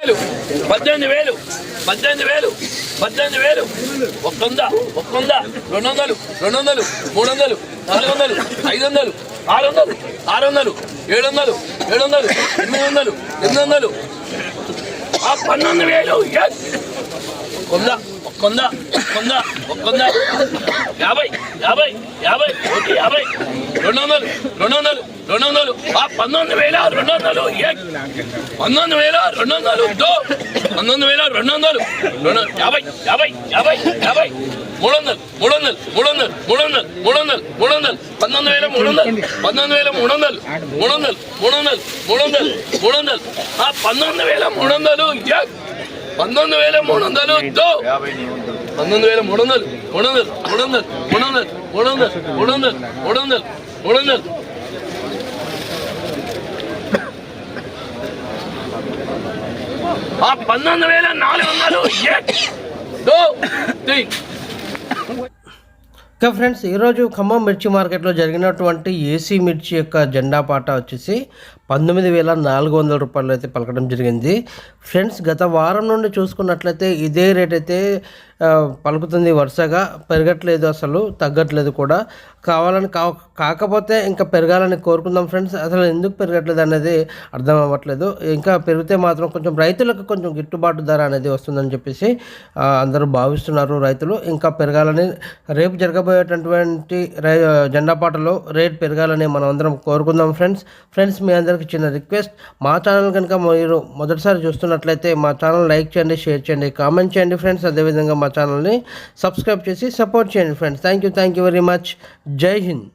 పద్దెనిమిది వేలు. పద్దెనిమిది వేలు. పద్దెనిమిది వేలు. ఒక్క వంద. ఒక్క వంద. రెండు వందలు. రెండు వందలు. మూడు వందలు. నాలుగు వందలు. ఐదు వందలు. ఆరు వందలు. ఆరు వందలు. ఏడు వందలు. ఏడు వందలు. ఎనిమిది వందలు. ఎనిమిది వందలు. ఆ పన్నెండు వేలు. కొంద వంద. ఒక్క వంద. వంద. వంద. యాభై. యాభై. యాభై. ఒకటి యాభై. రెండు వందలు. రెండు వందలు. రెండు వందలు ఆ పంతొమ్మిది వేల రెండు వందలు yes. పంతొమ్మిది వేల రెండు వందలు దో పంతొమ్మిది వేల రెండు వందలు రెండు యాభై యాభై యాభై యాభై మూడు వందలు మూడు వందలు మూడు వందలు మూడు వందలు మూడు వందలు మూడు వందలు పంతొమ్మిది వేల మూడు వందలు పంతొమ్మిది వేల మూడు వందలు మూడు వందలు మూడు వందలు మూడు వందలు మూడు వందలు ఆ పంతొమ్మిది వేల మూడు వందలు yes. పంతొమ్మిది వేల మూడు వందలు దో పంతొమ్మిది వేల మూడు వందలు మూడు వందలు మూడు వందలు మూడు వందలు మూడు వందలు మూడు వందలు మూడు వందలు మూడు వందలు ఆ పంతొమ్మిది వేల నాలుగు వందలు. ఇక ఫ్రెండ్స్ ఈరోజు ఖమ్మం మిర్చి మార్కెట్లో జరిగినటువంటి ఏసీ మిర్చి యొక్క జెండా పాట వచ్చేసి పంతొమ్మిది వేల నాలుగు వందల రూపాయలు అయితే పలకడం జరిగింది. ఫ్రెండ్స్ గత వారం నుండి చూసుకున్నట్లయితే ఇదే రేట్ అయితే పలుకుతుంది వరుసగా. పెరగట్లేదు అసలు తగ్గట్లేదు కూడా. కావాలని కా కాకపోతే ఇంకా పెరగాలని కోరుకుందాం ఫ్రెండ్స్. అసలు ఎందుకు పెరగట్లేదు అనేది అర్థం అవ్వట్లేదు. ఇంకా పెరిగితే మాత్రం కొంచెం రైతులకు కొంచెం గిట్టుబాటు ధర అనేది వస్తుందని చెప్పేసి అందరూ భావిస్తున్నారు రైతులు. ఇంకా పెరగాలని రేపు జరగబోయేటటువంటి రై జెండా పాటలో రేట్ పెరగాలని మనం అందరం కోరుకుందాం ఫ్రెండ్స్. ఫ్రెండ్స్ మీ అందరికీ చిన్న రిక్వెస్ట్. మా ఛానల్ కనుక మీరు మొదటిసారి చూస్తున్నట్లయితే మా ఛానల్ లైక్ చేయండి షేర్ చేయండి కామెంట్ చేయండి ఫ్రెండ్స్. అదేవిధంగా మా ఛానల్ని సబ్స్క్రైబ్ చేసి సపోర్ట్ చేయండి friends. Thank you thank you very much Jai Hind.